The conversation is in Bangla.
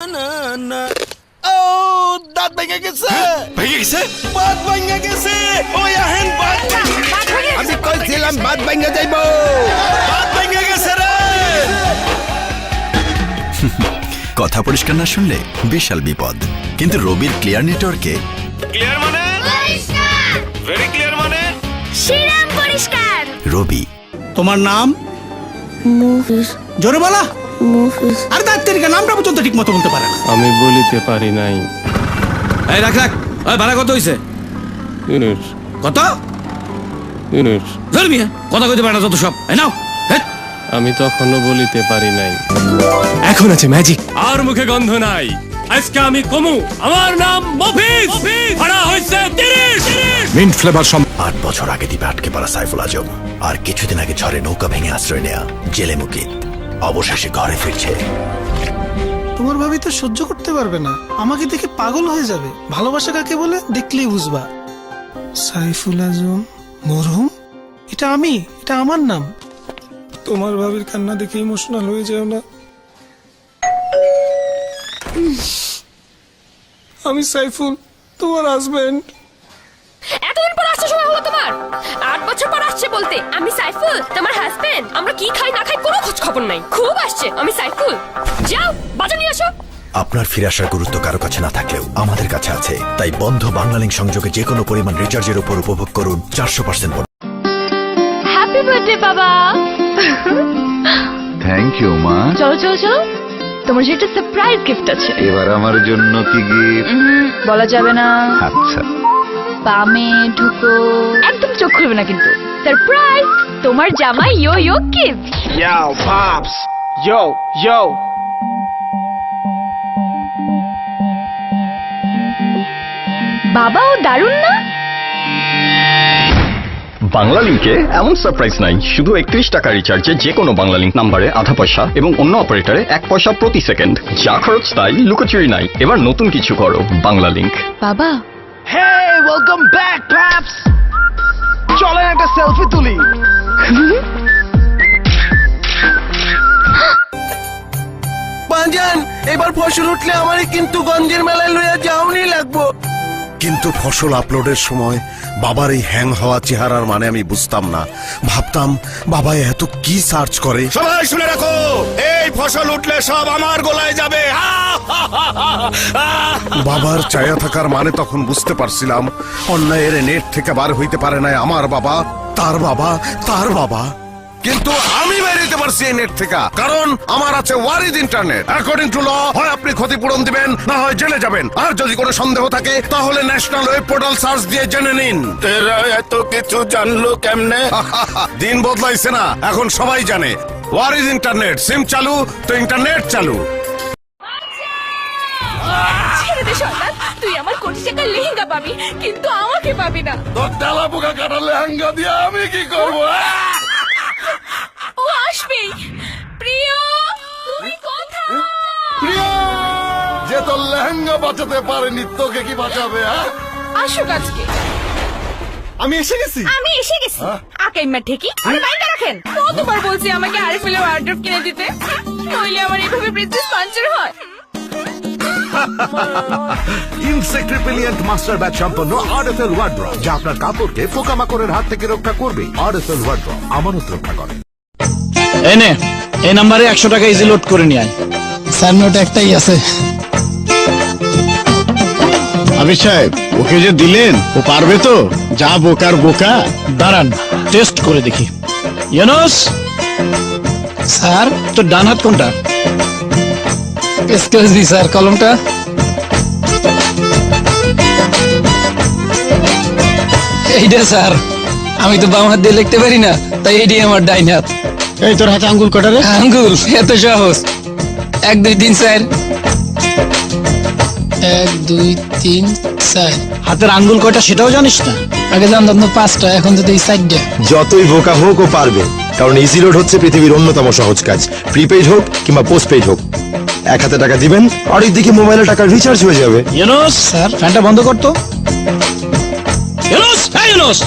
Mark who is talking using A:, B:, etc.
A: না না। ও দাঁত ভেঙে গেছে।
B: ভেঙে গেছে?
A: বাদ ভেঙে গেছে। ওই আহেন বাদ আমি কইছিলাম বাদ ভেঙে যাইব। বাদ ভেঙে গেছে রে।
C: কথা পরিষ্কার না শুনলে বিশাল বিপদ। কিন্তু রবির ক্লিয়ার নেটওয়ার্কে
B: ক্লিয়ার মানে? ভেরি ক্লিয়ার মানে?
D: শ্রীরাম পরিষ্কার।
C: রবি।
E: তোমার নাম? জোরে বলা। আর নামটা পর্যন্ত ঠিক মতো বলতে পারে না।
F: আমি বলিতে পারি নাই।
G: এই রাখ রাখ। ওই ভাড়া কত হইছে?
F: ইউনুস
G: কত?
F: ইউনুস
G: ধর্মিয়া কথা কইতে পারে না যত সব। এই নাও হেট।
F: আমি তখনও বলিতে পারি নাই।
B: এখন আছে ম্যাজিক
F: আর মুখে গন্ধ নাই। আজকে আমি কমু। আমার নাম মফিজ। ভাড়া হইছে তিরিশ।
B: মিন্ট ফ্লেভার সম
C: আট বছর আগে দ্বীপে আটকে পড়া সাইফুল আজম। আর কিছুদিন আগে ঝড়ে নৌকা ভেঙে আশ্রয় নেয়া জেলে মুকিত অবশেষে ঘরে ফিরছে।
H: তোমার ভাবি তো সহ্য করতে পারবে না। আমাকে দেখে পাগল হয়ে যাবে। ভালোবাসা কাকে বলে? দেখলেই বুঝবা। সাইফুল আজম মরহুম? এটা আমি এটা আমার নাম। তোমার ভাবির কান্না দেখে ইমোশনাল হয়ে যাও না। আমি সাইফুল তোমার হাজবেন্ড
D: এতদিন পর আসছে সময় হলো তোমার। আট বছর পর আসছে বলতে আমি সাইফুল তোমার হাজবেন্ড আমরা কি খাই না খাই কোনো খবর নাই। খুব আসছে। আমি সাইফুল। যাও বাজার নিয়ে আসো।
C: আপনার ফিরে আসার গুরুত্ব কারও কাছে না থাকলেও আমাদের কাছে আছে। তাই বন্ধ বাংলালিংক সংযোগে যে কোনো পরিমাণ রিচার্জের উপর উপভোগ করুন চারশো পার্সেন্ট
D: হ্যাপি বার্থডে বাবা।
I: থ্যাংক ইউ মা।
D: চলো চলো চলো। তোমার যে একটা সারপ্রাইজ গিফট আছে।
I: এবার আমার জন্য কি গিফট
D: বলা যাবে না।
I: আচ্ছা।
D: বামে ঢুকো। একদম চোখ খুলবে না কিন্তু। সারপ্রাইজ তোমার জামাই yo yo gift
A: Yo, Pops. Yo, yo.
D: বাবাও দারুণ না?
J: বাংলা লিঙ্কে এমন সারপ্রাইজ নাই। শুধু একত্রিশ টাকা রিচার্জে যে কোনো বাংলা লিঙ্ক নাম্বারে আধা পয়সা এবং অন্য অপারেটরে এক পয়সা প্রতি সেকেন্ড যা খরচ তাই লুকোচুরি নাই। এবার নতুন কিছু করো বাংলা লিঙ্ক
D: বাবা
A: Hey, welcome back, Pops. চলেন একটা সেলফি তুলি। বাজান এবার ফসল উঠলে আমারই কিন্তু গঞ্জের মেলায় লইয়া যাওনি লাগবো।
K: কিন্তু ফসল আপলোডের সময় বাবার এই হ্যাং হওয়া চেহারার মানে আমি বুঝতাম না। ভাবতাম বাবা এত কি সার্চ করে?
B: সবাই শুনে রাখো এই ফসল উঠলে সব আমার গোলায় যাবে।
K: বাবার চায়া থাকার মানে তখন বুঝতে পারছিলাম অন্যায়ের নেট থেকে বার হইতে পারে না আমার বাবা তার বাবা তার বাবা। কিন্তু আমি বের হইতে পারছি এই নেট থেকে কারণ আমার আছে ওয়ারিজ ইন্টারনেট। অ্যাকর্ডিং টু ল হয় আপনি ক্ষতিপূরণ দিবেন না হয় জেলে যাবেন। আর যদি কোনো সন্দেহ থাকে তাহলে ন্যাশনাল ওয়েব পোর্টাল সার্চ দিয়ে জেনে নিন।
B: তেরা এত কিছু জানলো কেমনে?
K: দিন বদলাইছে না এখন সবাই জানে। ওয়ারিজ ইন্টারনেট সিম চালু তো ইন্টারনেট চালু।
D: ছেড়ে দে সন্তান তুই আমার কোটি টাকার লেহেঙ্গা পাবি কিন্তু আমাকে পাবি না।
B: তোর ডালা পোকা কাটালে হাঙ্গা দিয়ে আমি কি করব?
D: ও আসবেই। প্রিয় তুমি কোথায়?
B: যে তোর লেহেঙ্গা বাঁচাতে পারেনি তোকে কি বাঁচাবে হ্যাঁ?
D: আসুক আজকে।
B: আমি এসে গেছি?
D: আমি এসে গেছি। আকাইমা ঠেকি আরে বাইরে রাখেন। কতবার বলছি আমাকে আরএফএল ওয়ার্ড্রপ কিনে দিতে? নইলে আমার এভাবে প্রিন্সেস পাঞ্চার হয়।
K: ইনসেক্ট রিপেলিয়েন্ট মাস্টার ব্যাট সম্পন্ন আরএফএল ওয়ার্ড্রপ যা আপনার কাপড়কে পোকামাকড়ের হাত থেকে রক্ষা করবে। আরএফএল ওয়ার্ড্রপ আমানত রক্ষা করে।
E: এনে এই নাম্বারে একশো টাকা ইজি লোড করে নিয়ে আয়। স্যার নোট একটাই আছে।
K: আবির সাহেব ওকে যে দিলেন ও পারবে তো? যা বোকার বোকা।
E: দাঁড়ান টেস্ট করে দেখি। ইউনুস! স্যার? তোর ডান হাত কোনটা? এক্সকিউজ মি স্যার কলমটা। এইটা স্যার আমি তো বাম হাত দিয়ে লিখতে পারি না তাই এইটাই আমার ডাইন হাত।
K: এই তোর হাতে আঙ্গুল কটা রে?
E: আঙ্গুল এত সহজ। এক দুই তিন চার এক দুই তিন চার হাতের আঙ্গুল কয়টা সেটাও জানিস না? আগে জানতাম তো পাঁচটা এখন তো এই চারটা।
K: যতই বোকা হোক ও পারবে কারণ ইজি লোড হচ্ছে পৃথিবীর অন্যতম সহজ কাজ। প্রিপেইড হোক কিংবা পোস্টপেইড হোক। এক হাতে টাকা দিবেন আর দিকে মোবাইলে টাকা রিচার্জ হয়ে যাবে।
E: ইউনুস স্যার। ফ্যানটা বন্ধ করতো ইউনুস হ্যাঁ ইউনুস।